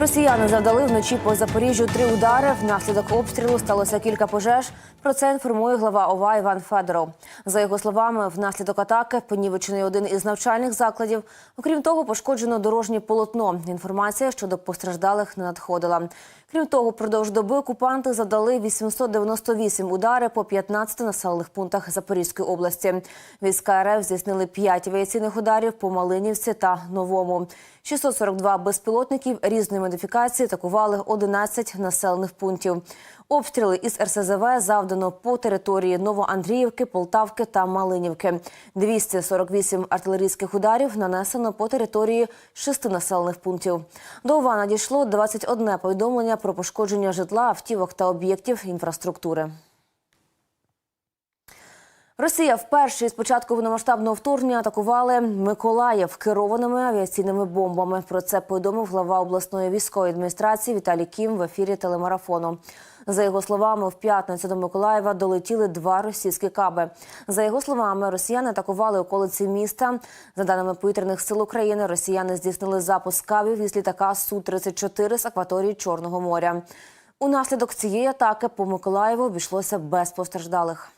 Росіяни завдали вночі по Запоріжжю три удари. Внаслідок обстрілу сталося кілька пожеж. Про це інформує глава ОВА Іван Федоров. За його словами, внаслідок атаки понівечений один із навчальних закладів. Окрім того, пошкоджено дорожнє полотно. Інформація щодо постраждалих не надходила. Крім того, впродовж доби окупанти завдали 898 удари по 15 населених пунктах Запорізької області. Війська РФ здійснили 5 авіаційних ударів по Малинівці та Новому. 642 безпілотників різної модифікації атакували 11 населених пунктів. Обстріли із РСЗВ завдано по території Новоандріївки, Полтавки та Малинівки. 248 артилерійських ударів нанесено по території шести населених пунктів. До ОВА надійшло 21 повідомлення про пошкодження житла, автівок та об'єктів інфраструктури. Росія вперше із початку повномасштабного вторгнення атакували Миколаїв керованими авіаційними бомбами. Про це повідомив глава обласної військової адміністрації Віталій Кім в ефірі телемарафону. За його словами, в п'ятницю до Миколаєва долетіли два російські каби. За його словами, росіяни атакували околиці міста. За даними повітряних сил України, росіяни здійснили запуск кабів із літака су 34 з акваторії Чорного моря. Унаслідок цієї атаки по Миколаєву обійшлося без постраждалих.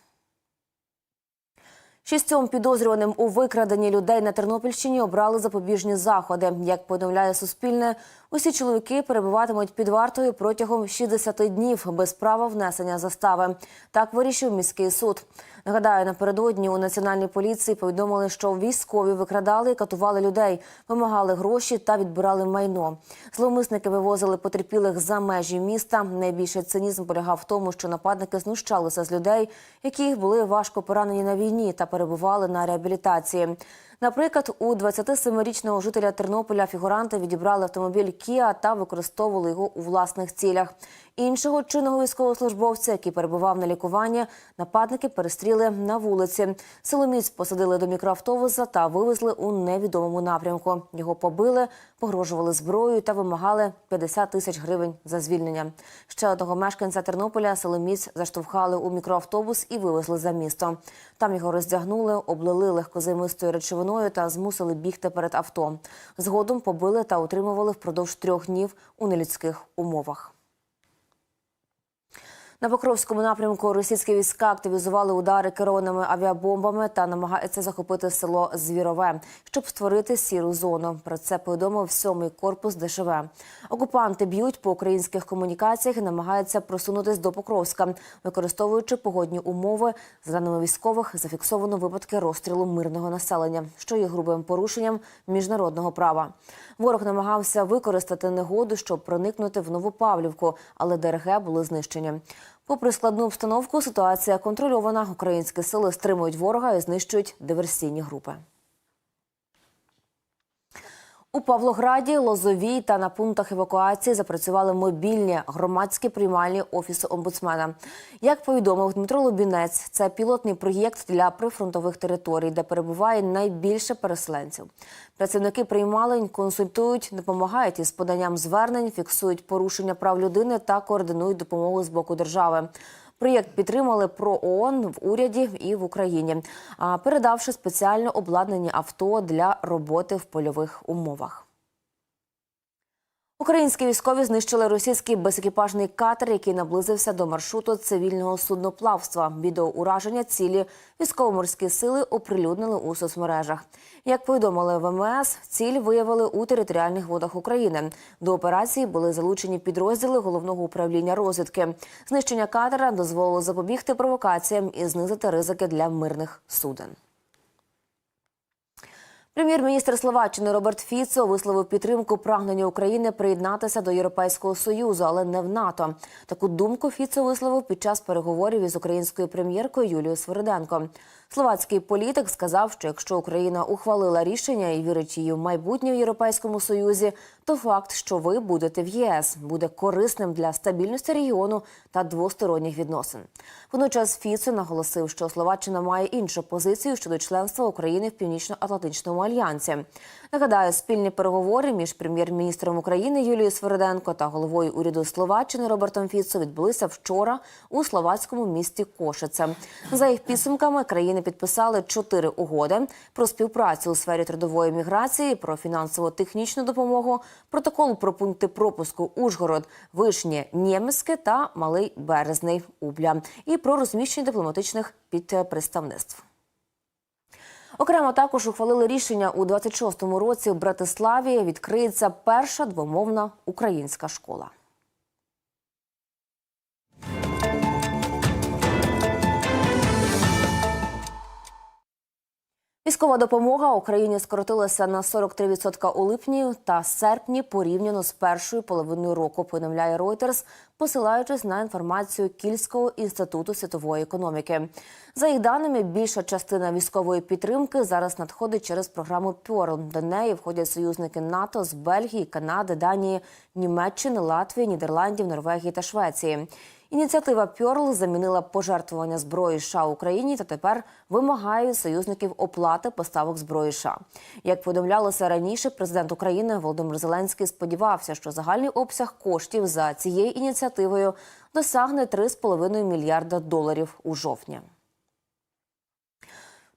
Шістьом підозрюваним у викраденні людей на Тернопільщині обрали запобіжні заходи. Як повідомляє Суспільне, усі чоловіки перебуватимуть під вартою протягом 60 днів без права внесення застави. Так вирішив міський суд. Нагадаю, напередодні у національній поліції повідомили, що військові викрадали і катували людей, вимагали гроші та відбирали майно. Зловмисники вивозили потерпілих за межі міста. Найбільший цинізм полягав в тому, що нападники знущалися з людей, які були важко поранені на війні та перебували на реабілітації. Наприклад, у 27-річного жителя Тернополя фігуранти відібрали автомобіль Кіа та використовували його у власних цілях. Іншого чинного військовослужбовця, який перебував на лікуванні, нападники перестріли на вулиці. Силоміць посадили до мікроавтобуса та вивезли у невідомому напрямку. Його побили, погрожували зброєю та вимагали 50 тисяч гривень за звільнення. Ще одного мешканця Тернополя силоміць заштовхали у мікроавтобус і вивезли за місто. Там його роздягнули, облили легкозаймистою речовиною та змусили бігти перед авто. Згодом побили та утримували впродовж трьох днів у нелюдських умовах. На Покровському напрямку російські війська активізували удари керованими авіабомбами та намагаються захопити село Звірове, щоб створити сіру зону. Про це повідомив сьомий корпус ДШВ. Окупанти б'ють по українських комунікаціях і намагаються просунутись до Покровська, використовуючи погодні умови. За даними військових, зафіксовано випадки розстрілу мирного населення, що є грубим порушенням міжнародного права. Ворог намагався використати негоду, щоб проникнути в Новопавлівку, але ДРГ були знищені. Попри складну обстановку, ситуація контрольована. Українські сили стримують ворога і знищують диверсійні групи. У Павлограді, Лозовій та на пунктах евакуації запрацювали мобільні громадські приймальні офіси омбудсмена. Як повідомив Дмитро Лобінець, це пілотний проєкт для прифронтових територій, де перебуває найбільше переселенців. Працівники приймалень консультують, допомагають із поданням звернень, фіксують порушення прав людини та координують допомогу з боку держави. Проєкт підтримали про ООН в уряді і в Україні, передавши спеціально обладнані авто для роботи в польових умовах. Українські військові знищили російський безекіпажний катер, який наблизився до маршруту цивільного судноплавства. Відео ураження цілі військово-морські сили оприлюднили у соцмережах. Як повідомили ВМС, ціль виявили у територіальних водах України. До операції були залучені підрозділи головного управління розвідки. Знищення катера дозволило запобігти провокаціям і знизити ризики для мирних суден. Прем'єр-міністр Словаччини Роберт Фіцо висловив підтримку прагнення України приєднатися до Європейського союзу, але не в НАТО. Таку думку Фіцо висловив під час переговорів із українською прем'єркою Юлією Свириденко. Словацький політик сказав, що якщо Україна ухвалила рішення і вірить її в майбутнє в Європейському Союзі, то факт, що ви будете в єС, буде корисним для стабільності регіону та двосторонніх відносин. Водночас Фіцо наголосив, що Словаччина має іншу позицію щодо членства України в Північно-Атлантичному альянсі. Нагадаю, спільні переговори між прем'єр-міністром України Юлією Свириденко та головою уряду Словаччини Робертом Фіцо відбулися вчора у словацькому місті Кошице. За їх підсумками країни країни підписали чотири угоди про співпрацю у сфері трудової міграції, про фінансово-технічну допомогу, протокол про пункти пропуску Ужгород, Вишнє, Нємецьке та Малий Березний Убля і про розміщення дипломатичних підпредставництв. Окремо також ухвалили рішення у 26-му році в Братиславі відкриється перша двомовна українська школа. Військова допомога Україні скоротилася на 43% у липні та серпні порівняно з першою половиною року. Повідомляє Reuters, посилаючись на інформацію Кільського інституту світової економіки. За їх даними, більша частина військової підтримки зараз надходить через програму Пьорл. До неї входять союзники НАТО з Бельгії, Канади, Данії, Німеччини, Латвії, Нідерландів, Норвегії та Швеції. Ініціатива Пьорл замінила пожертвування зброї США Україні та тепер вимагає союзників оплати поставок зброї США. Як повідомлялося раніше, президент України Володимир Зеленський сподівався, що загальний обсяг коштів за цією ініціативою досягне 3,5 мільярда доларів у жовтні.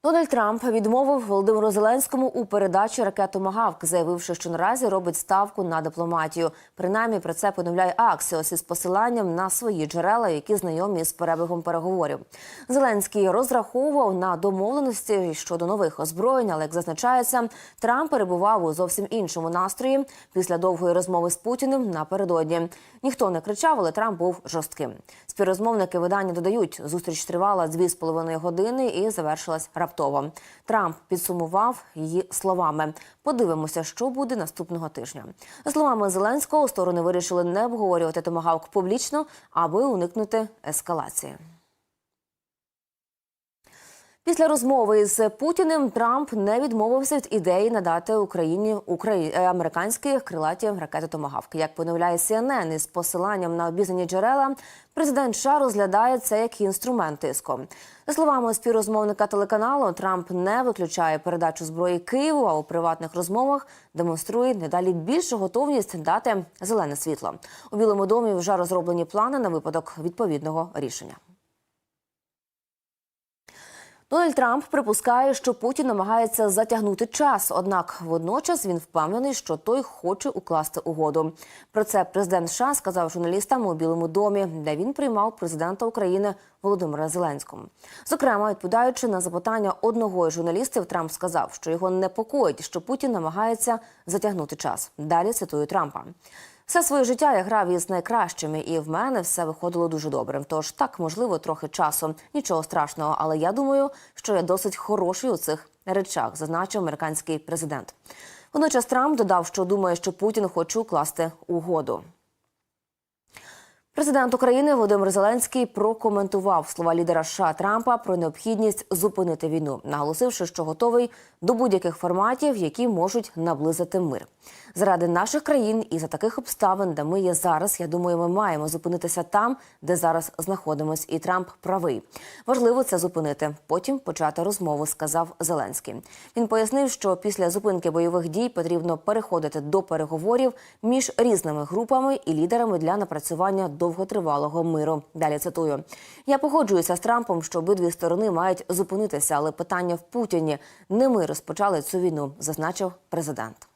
Дональд Трамп відмовив Володимиру Зеленському у передачі ракет «Томагавк», заявивши, що наразі робить ставку на дипломатію. Принаймні про це повідомляє Аксіос із посиланням на свої джерела, які знайомі з перебігом переговорів. Зеленський розраховував на домовленості щодо нових озброєнь, але як зазначається, Трамп перебував у зовсім іншому настрої після довгої розмови з Путіним напередодні. Ніхто не кричав, але Трамп був жорстким. Співрозмовники видання додають, зустріч тривала дві з половиною години і завершилась раптово. Трамп підсумував її словами: подивимося, що буде наступного тижня. За словами Зеленського, сторони вирішили не обговорювати томагавк публічно, аби уникнути ескалації. Після розмови з Путіним Трамп не відмовився від ідеї надати Україні Украї... е, американські крилаті ракети Томагавк. Як повідомляє CNN із посиланням на обізнані джерела, президент США розглядає це як інструмент тиску. За словами співрозмовника телеканалу, Трамп не виключає передачу зброї Києву, а у приватних розмовах демонструє недалі більшу готовність дати зелене світло. У Білому домі вже розроблені плани на випадок відповідного рішення. Дональд Трамп припускає, що Путін намагається затягнути час. Однак водночас він впевнений, що той хоче укласти угоду. Про це президент США сказав журналістам у Білому домі, де він приймав президента України Володимира Зеленського. Зокрема, відповідаючи на запитання одного із журналістів, Трамп сказав, що його непокоїть, що Путін намагається затягнути час. Далі цитую Трампа. Все своє життя я грав із найкращими, і в мене все виходило дуже добре. Тож так, можливо, трохи часу. Нічого страшного, але я думаю, що я досить хороший у цих речах, зазначив американський президент. Водночас Трамп додав, що думає, що Путін хоче укласти угоду. Президент України Володимир Зеленський прокоментував слова лідера США Трампа про необхідність зупинити війну, наголосивши, що готовий до будь-яких форматів, які можуть наблизити мир. Заради наших країн і за таких обставин, де ми є зараз, я думаю, ми маємо зупинитися там, де зараз знаходимось. І Трамп правий. Важливо це зупинити. Потім почати розмову, сказав Зеленський. Він пояснив, що після зупинки бойових дій потрібно переходити до переговорів між різними групами і лідерами для напрацювання довготривалого миру. Далі цитую: я погоджуюся з Трампом, що обидві сторони мають зупинитися, але питання в Путіні не ми розпочали цю війну, зазначив президент.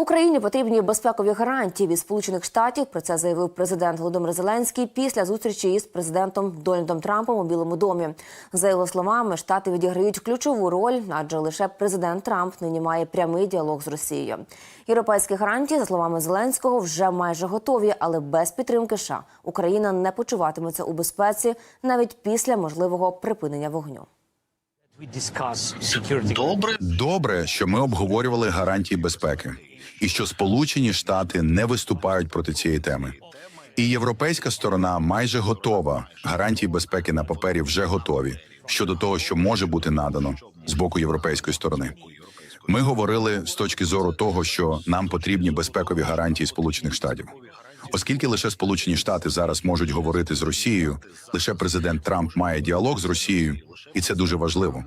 Україні потрібні безпекові гарантії від Сполучених Штатів. Про це заявив президент Володимир Зеленський після зустрічі із президентом Дональдом Трампом у Білому домі. За його словами, штати відіграють ключову роль, адже лише президент Трамп нині має прямий діалог з Росією. Європейські гарантії, за словами Зеленського, вже майже готові, але без підтримки США Україна не почуватиметься у безпеці навіть після можливого припинення вогню. Добре, добре, що ми обговорювали гарантії безпеки, і що Сполучені Штати не виступають проти цієї теми. І європейська сторона майже готова. Гарантії безпеки на папері вже готові щодо того, що може бути надано з боку європейської сторони. Ми говорили з точки зору того, що нам потрібні безпекові гарантії Сполучених Штатів. Оскільки лише Сполучені Штати зараз можуть говорити з Росією, лише президент Трамп має діалог з Росією, і це дуже важливо.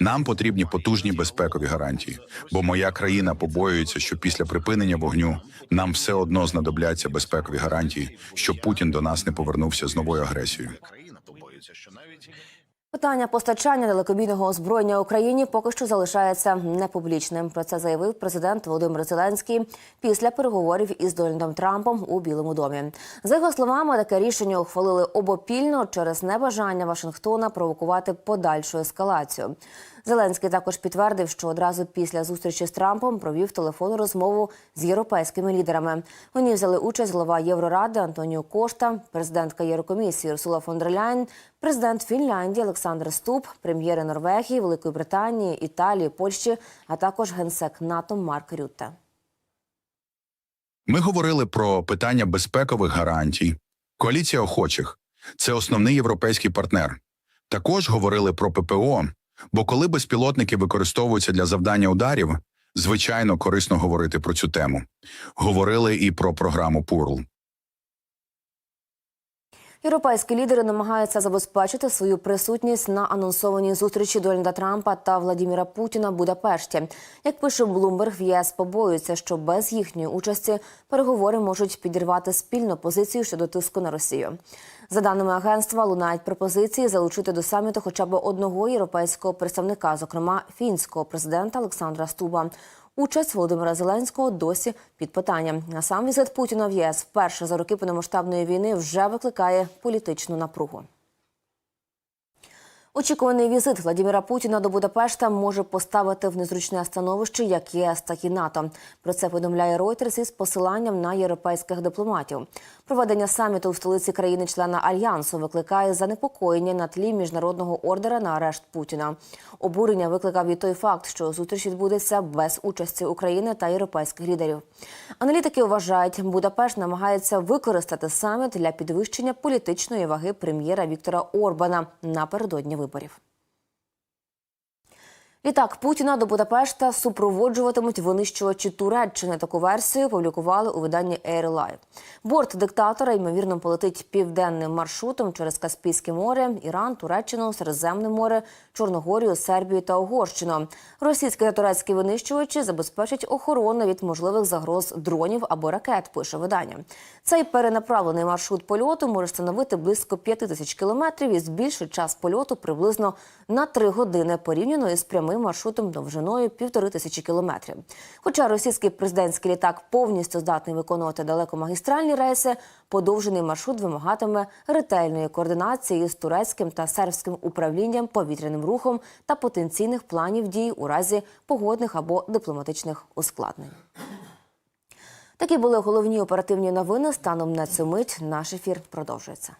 Нам потрібні потужні безпекові гарантії, бо моя країна побоюється, що після припинення вогню нам все одно знадобляться безпекові гарантії, щоб Путін до нас не повернувся з новою агресією. Питання постачання далекобійного озброєння Україні поки що залишається непублічним. Про це заявив президент Володимир Зеленський після переговорів із Дональдом Трампом у Білому домі. За його словами, таке рішення ухвалили обопільно через небажання Вашингтона провокувати подальшу ескалацію. Зеленський також підтвердив, що одразу після зустрічі з Трампом провів телефонну розмову з європейськими лідерами. У ній взяли участь голова Євроради Антоніо Кошта, президентка Єврокомісії Урсула фон дер Ляйн, президент Фінляндії Олександр Ступ, прем'єри Норвегії, Великої Британії, Італії, Польщі, а також генсек НАТО Марк Рютте. Ми говорили про питання безпекових гарантій. Коаліція охочих це основний європейський партнер. Також говорили про ППО, бо коли безпілотники використовуються для завдання ударів, звичайно корисно говорити про цю тему. Говорили і про програму Пурл. Європейські лідери намагаються забезпечити свою присутність на анонсованій зустрічі Дональда Трампа та Владіміра Путіна в Будапешті. Як пише Блумберг, в ЄС побоюються, що без їхньої участі переговори можуть підірвати спільну позицію щодо тиску на Росію. За даними агентства, лунають пропозиції залучити до саміту хоча б одного європейського представника, зокрема фінського президента Олександра Стуба. Участь Володимира Зеленського досі під питанням. А сам візит Путіна в ЄС вперше за роки повномасштабної війни вже викликає політичну напругу. Очікуваний візит Владимира Путіна до Будапешта може поставити в незручне становище як ЄС, так і НАТО. Про це повідомляє Reuters із посиланням на європейських дипломатів. Проведення саміту в столиці країни-члена альянсу викликає занепокоєння на тлі міжнародного ордера на арешт Путіна. Обурення викликав і той факт, що зустріч відбудеться без участі України та європейських лідерів. Аналітики вважають, Будапешт намагається використати саміт для підвищення політичної ваги прем'єра Віктора Орбана напередодні виборів виборів. Літак Путіна до Будапешта супроводжуватимуть винищувачі Туреччини. Таку версію опублікували у виданні Live. Борт диктатора ймовірно полетить південним маршрутом через Каспійське море, Іран, Туреччину, Середземне море, Чорногорію, Сербію та Угорщину. Російські та турецькі винищувачі забезпечать охорону від можливих загроз дронів або ракет. Пише видання. Цей перенаправлений маршрут польоту може становити близько 5 тисяч кілометрів і збільшить час польоту приблизно на 3 години порівняно із прямим маршрутом довжиною півтори тисячі кілометрів. Хоча російський президентський літак повністю здатний виконувати далекомагістральні рейси, подовжений маршрут вимагатиме ретельної координації з турецьким та сербським управлінням повітряним рухом та потенційних планів дій у разі погодних або дипломатичних ускладнень. Такі були головні оперативні новини. Станом на цю мить наш ефір продовжується.